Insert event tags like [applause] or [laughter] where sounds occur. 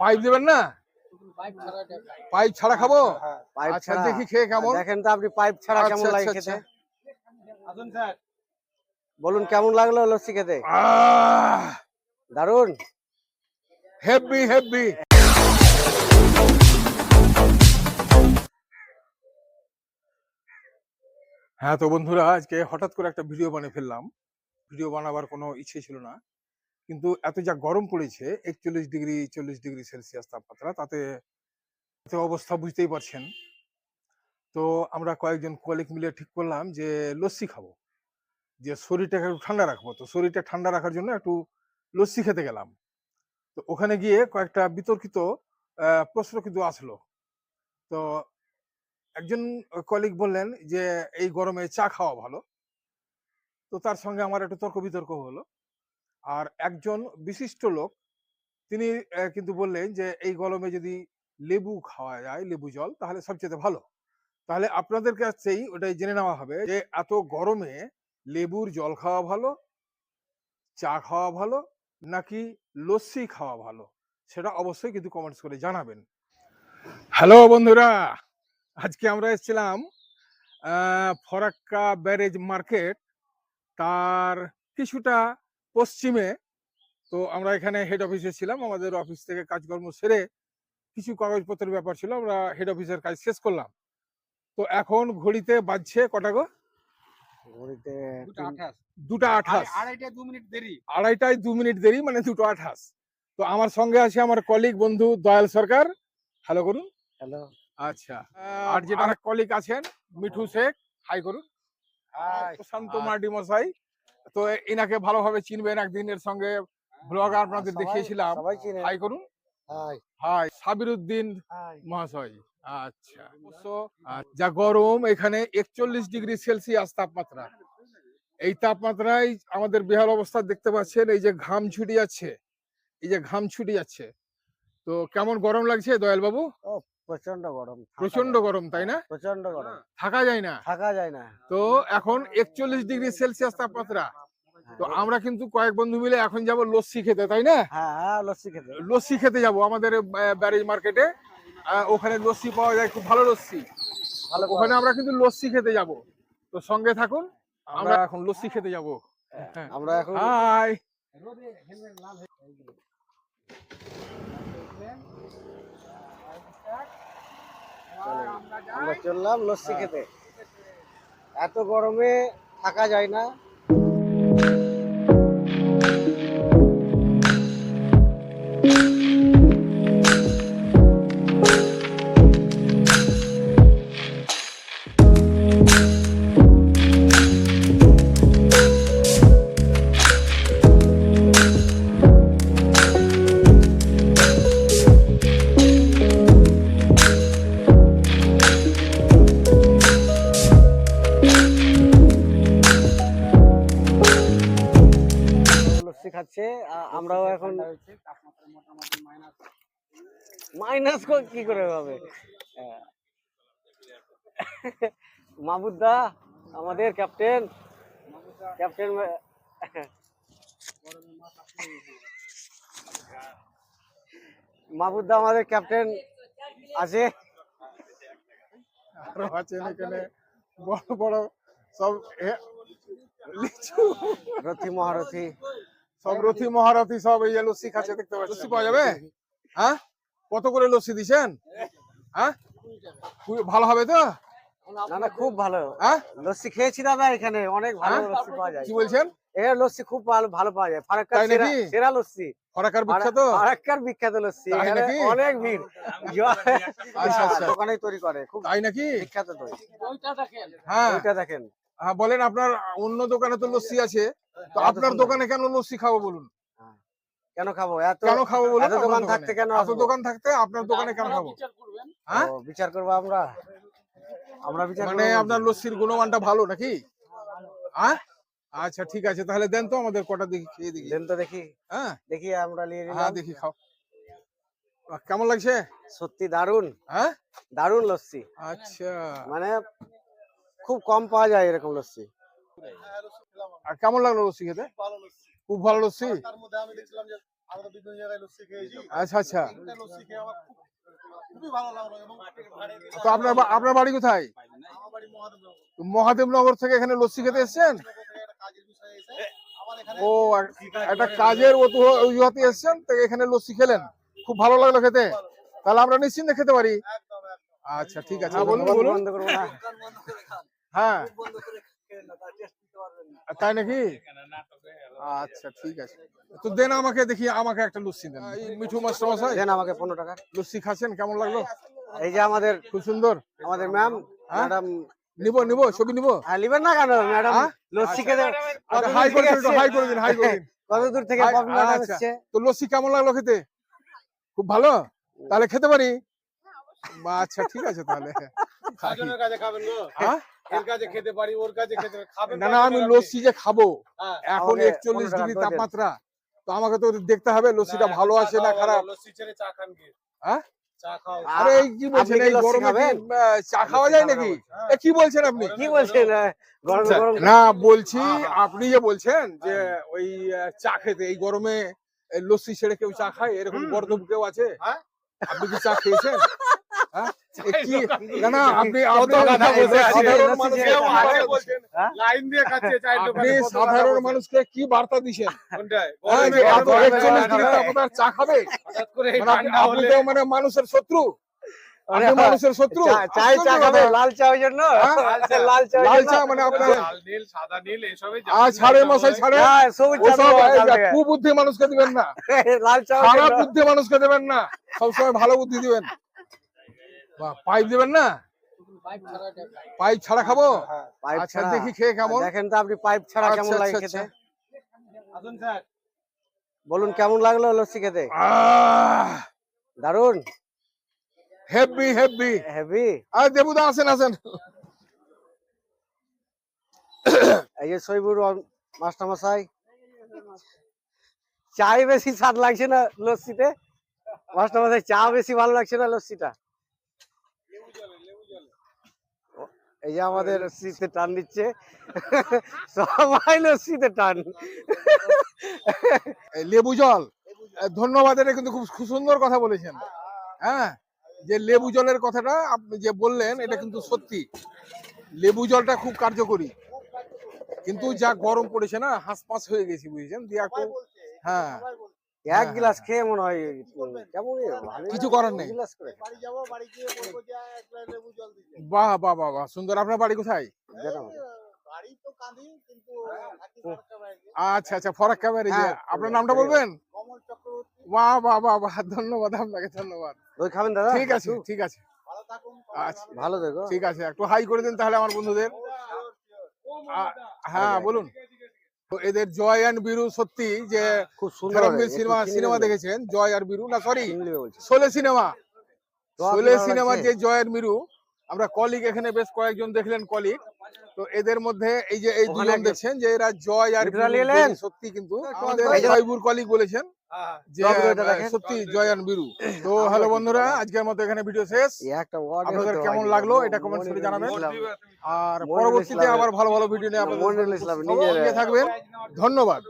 Pipe দেবেন না? Pipe ছাড়া খাব? পাইপ আচ্ছা ছাড়া। দেখি খেয়ে কেমন। দেখেন তো আপনি পাইপ ছাড়া আচ্ছা, কেমন লাগে আচ্ছা, খেতে। বলুন কেমন লাগল লস্যি খেতে? দারুণ হেভি হেভি হ্যাঁ তো বন্ধুরা আজকে হঠাৎ করে একটা ভিডিও বানিয়ে ফেললাম। ভিডিও বানাবার কোনো ইচ্ছে ছিল না। কিন্তু এত যা গরম পড়েছে, একচল্লিশ ডিগ্রি, চল্লিশ ডিগ্রি সেলসিয়াস তাপমাত্রা, তাতে অবস্থা বুঝতেই পারছেন। তো আমরা কয়েকজন কলিগ মিলে ঠিক করলাম যে, লস্যি খাব। যে শরীরটাকে একটু ঠান্ডা রাখব। তো শরীরটা ঠান্ডা রাখার জন্য একটু লস্যি খেতে গেলাম। তো ওখানে গিয়ে কয়েকটা বিতর্কিত প্রশ্ন কিন্তু আসলো। তো একজন কলিগ বললেন যে, এই গরমে চা খাওয়া ভালো? তো তার সঙ্গে আমার একটু তর্ক বিতর্ক হলো। আর একজন বিশিষ্ট লোক, তিনি কিন্তু বললেন যে, এই গরমে যদি লেবু খাওয়া যায়, লেবু জল, তাহলে সবচেয়ে ভালো। তাহলে আপনাদের কাছেই ওটাই জেনে নেওয়া হবে যে, এত গরমে লেবুর জল খাওয়া ভালো, চা খাওয়া ভালো, নাকি লস্যি খাওয়া ভালো? সেটা অবশ্যই কিন্তু কমেন্টস করে জানাবেন। হ্যালো বন্ধুরা, আজকে আমরা এসেছিলাম ফরাক্কা ব্যারেজ মার্কেট। তার কিছুটা পশ্চিমে। তো আমরা এখানে হেড অফিসে ছিলাম। আমাদের অফিস থেকে কাজকর্ম সেরে কিছু কাগজপত্রের ব্যাপার ছিল আমরা হেড অফিসের কাজ শেষ করলাম। তো এখন ঘড়িতে বাজছে কটা গো? ঘড়িতে দুটা আঠাশ। আড়াইটা দু মিনিট দেরি। আড়াইটায় দু মিনিট দেরি মানে দুটো আঠাশ। তো আমার সঙ্গে আছে আমার কলিগ বন্ধু দয়াল সরকার। হ্যালো করুন। হ্যালো আচ্ছা। আর যেটা কলিগ আছেন মিঠু শেখ। হাই করুন। হাই, প্রশান্ত মার্ডি মশাই। তো এনাকে ভালোভাবে চিনবেন একদিন এর সঙ্গে ব্লগ আপনাদের দেখিয়েছিলাম। হাই করুন। হাই। হাই সাবির উদ্দিন মহাশয়। আচ্ছা যা গরম এখানে একচল্লিশ ডিগ্রি সেলসিয়াস তাপমাত্রা। এই তাপমাত্রায় আমাদের বেহাল অবস্থা দেখতে পাচ্ছেন এই যে ঘাম ছুটে যাচ্ছে। এই যে ঘাম ছুটে যাচ্ছে। তো কেমন গরম লাগছে দয়াল বাবু প্রচণ্ড গরম প্রচণ্ড গরম তাই না? প্রচণ্ড গরম। থাকা যায় না। থাকা যায় না। তো এখন একচল্লিশ ডিগ্রি সেলসিয়াস তাপমাত্রা। তো হ্যাঁ, আমরা কিন্তু কয়েক বন্ধু মিলে এখন যাব লস্যি খেতে তাই না? হ্যাঁ হ্যাঁ লস্যি খেতে। লস্যি খেতে যাব আমাদের ব্যারেজ মার্কেটে। ওখানে লস্যি পাওয়া যায় খুব ভালো লস্যি। ওখানে আমরা কিন্তু লস্যি খেতে যাব। তো সঙ্গে থাকুন আমরা এখন লস্যি খেতে যাব। আমরা এখন হাই। আমরা চললাম লস্যি খেতে। এত গরমে থাকা যায় না। লস্যি মাইনাস কি করে হবে? হ্যাঁ। মাহবুদা আমাদের ক্যাপ্টেন। ক্যাপ্টেন মাহবুদা আমাদের ক্যাপ্টেন আছে। আরও আছেন এখানে। বড় বড় সব লিচু। রথি মহারথী। সব রথি মহারথী সব এই যে লস্যি খাচ্ছে দেখতে পাচ্ছি লস্যি পাওয়া যাবে? হ্যাঁ? কত করে লস্যি দিছেন? হ্যাঁ? ভালো হবে তো? না না খুব ভালো। হ্যাঁ? লস্যি খেয়েছি দাদা এখানে অনেক ভালো হ্যাঁ? লস্যি পাওয়া যায়। কি বলছেন? এর লস্যি খুব ভালো ভালো পাওয়া যায়। ফারাক্কার তাই সেরা সেরা লস্যি। ফরাকার বিখ্যাত? ফারাক্কার বিখ্যাত লস্যি? অনেক ভিড়। আচ্ছা, আচ্ছা। দোকানেই তৈরি করে খুব তাই নাকি? বিখ্যাত দই। ওইটা দেখেন। হ্যাঁ। ওইটা দেখেন। হ্যাঁ বলেন আপনার অন্য দোকানে তো লস্যি আছে। তো আপনার দোকানে কেন লস্যি খাব বলুন? কেন খাব? এত কেন খাব এত দোকান? থাকতে কেন এত দোকান থাকতে আপনার দোকানে কেন খাব? হ্যাঁ? বিচার করব আমরা? আমরা বিচার মানে আপনার লস্যির গুণমানটা ভালো নাকি? হ্যাঁ? আচ্ছা ঠিক আছে তাহলে দেন তো আমাদের কটা দেখি খেয়ে দেখি? দেন তো দেখি। হ্যাঁ? দেখি আমরা নিয়ে হ্যাঁ দেখি খাও। কেমন লাগছে? সত্যি দারুণ হ্যাঁ? দারুণ লস্যি। আচ্ছা। মানে খুব কম পাওয়া যায় এরকম লস্যি। আর কেমন লাগল লস্যি খেতে? খুব ভালো লস্যি। আমরা বিভিন্ন জায়গায় লস্যি খেয়েছি আচ্ছা আচ্ছা। এখানকার লস্যি খেয়ে আমার খুব খুবই ভালো লাগল এবং তো আপনার আপনার বাড়ি কোথায়? আমার বাড়ি মহাদেবনগর। মহাদেবনগর থেকে এখানে লস্যি খেতে এসেছেন? ও একটা কাজের অজুহাতে এসেছেন তো এখানে লস্যি খেলেন। খুব ভালো লাগল খেতে। তাহলে আমরা নিশ্চিন্তে খেতে পারি। একদম একদম। আচ্ছা ঠিক আছে। হ্যাঁ, বলুন বলুন। বন্ধ করব না হ্যাঁ তাই নাকি? আচ্ছা ঠিক আছে। তো দেন আমাকে দেখি আমাকে একটা লস্যি দেন। এই মিঠু মাস্টার মশাই দেন আমাকে পনেরো টাকা। লস্যি খাচ্ছেন? কেমন লাগল? এই যে আমাদের খুব সুন্দর। আমাদের ম্যাম হ্যাঁ? ম্যাডাম নিব নিব ছবি নিব? লিবেন না কেন ম্যাডাম? হ্যাঁ? লস্যি খেতে আচ্ছা। দূর হাই করে দিন হাই করে দিন হাই করে দিন। কত দূর থেকে পপুলার আচ্ছা। এসছে তো লস্যি কেমন লাগল খেতে? খুব ভালো? তাহলে খেতে পারি? আচ্ছা ঠিক আছে তাহলে। খাই। কাছে খাবেন গো হ্যাঁ? এর কাছে খেতে পারি ওর কাছে খেতে খাবেন না না আমি লস্যি যে খাব হ্যাঁ। এখন একচল্লিশ ডিগ্রি তাপমাত্রা তো আমাকে তো দেখতে হবে লস্যিটা ভালো আছে না খারাপ লস্যি ছেড়ে চা খান কি হ্যাঁ? চা খাও আ- আরে এই কি বলছেন আপনি এই গরমে কি, খাবেন? আহ, চা খাওয়া যায় নাকি কি বলছেন আপনি কি বলছেন আচ্ছা। গরম না বলছি আপনি যে বলছেন যে ওই চা খেতে এই গরমে লস্যি ছেড়ে কেউ চা খায় এরকম গর্দব কেউ আছে হ্যাঁ? আপনি কি চা খেয়েছেন হ্যাঁ? না না আপনি আপনি। সাধারণ মানুষকে খায়। বলছেন হ্যাঁ? কি বার্তা দিচ্ছেন? হ্যাঁ, চা খাবে। মানে মানে মানুষের শত্রু মানুষের শত্রু চা- চা খাবে লাল চা ওই জন্য হ্যাঁ? লাল চা লাল চা মানে আপনার নীল সাদা নীল এসবই আজ ছাড়ে মশাই ছাড়ে হ্যাঁ, সবুজ চা। কুবুদ্ধি মানুষকে দিবেন না [laughs] লাল চা খারাপ বুদ্ধি মানুষকে দেবেন না সবসময় ভালো বুদ্ধি দিবেন পাইপ দিবেন না? পাইপ ছাড়া খাব? পাইপ আচ্ছা ছাড়া। দেখি খেয়ে কেমন? দেখেন তো আপনি পাইপ ছাড়া কেমন আচ্ছা, লাগে আচ্ছা, খেতে বলুন কেমন লাগল লস্যি খেতে? দারুণ হেভি হেভি। হেভি। আর দেবুদা আসেন আসেন। এই যে সইবুর মাস্টার মশাই চাই বেশি স্বাদ লাগছে না লস্যিতে? মাস্টার মশাই চা বেশি ভালো লাগছে না লস্যিটা? এই যে আমাদের লস্যিতে টান দিচ্ছে। সবাই লস্যিতে টান। লেবু জল ধন্যবাদ এটা কিন্তু খুব খুব সুন্দর কথা বলেছেন। হ্যাঁ? যে লেবু জলের কথাটা আপনি যে বললেন এটা কিন্তু সত্যি। লেবু জলটা খুব কার্যকরী। কিন্তু যা গরম পড়েছে না হাঁসপাস হয়ে গেছি বুঝেছেন? দিয়ে হ্যাঁ। এক হ্যাঁ, গ্লাস খেয়ে মনে হয় কেমন কিছু করার নেই। দু গ্লাস করে। বাড়ি যাব বাড়ি গিয়ে বলব যে এক গ্লাস লেবু জল দিতে। বাহ বাহ বাহ বাহ সুন্দর। আপনার বাড়ি কোথায়? দেন আমাকে। বাড়ি তো কাঁদি কিন্তু থাকি সরকার বাড়িতে। আচ্ছা আচ্ছা ফরাক ক্যামেরে হ্যাঁ, আপনার নামটা বলবেন? বাহ বাহ বাহ বাহ ধন্যবাদ আপনাকে ধন্যবাদ। দই খাবেন দাদা? ঠিক আছে ঠিক আছে। ভালো থাকুন আচ্ছা ভালো দেখো ঠিক আছে একটু হাই করে দিন তাহলে আমার বন্ধুদের। হ্যাঁ বলুন। তো এদের জয় অ্যান্ড বীরু সত্যি যে খুব সুন্দর সিনেমা সিনেমা দেখেছেন জয় আর বীরু? না sorry Sholay cinema. Sholay cinema সিনেমার যে জয় আর বীরু আমরা কলিগ এখানে বেশ কয়েকজন দেখলেন কলিগ তো এদের মধ্যে এই যে এই দুজন দেখছেন যে এরা জয় আর সত্যি কিন্তু টক আমাদের কলিগ বলেছেন। সত্যি জয়ান বিরু। [laughs] তো হ্যালো বন্ধুরা আজকের মতো এখানে ভিডিও শেষ। আপনাদের কেমন লাগল? এটা করে জানাবেন। আর পরবর্তীতে আবার ভালো ভালো ভিডিও নিয়ে আপনাদের থাকবেন। ধন্যবাদ।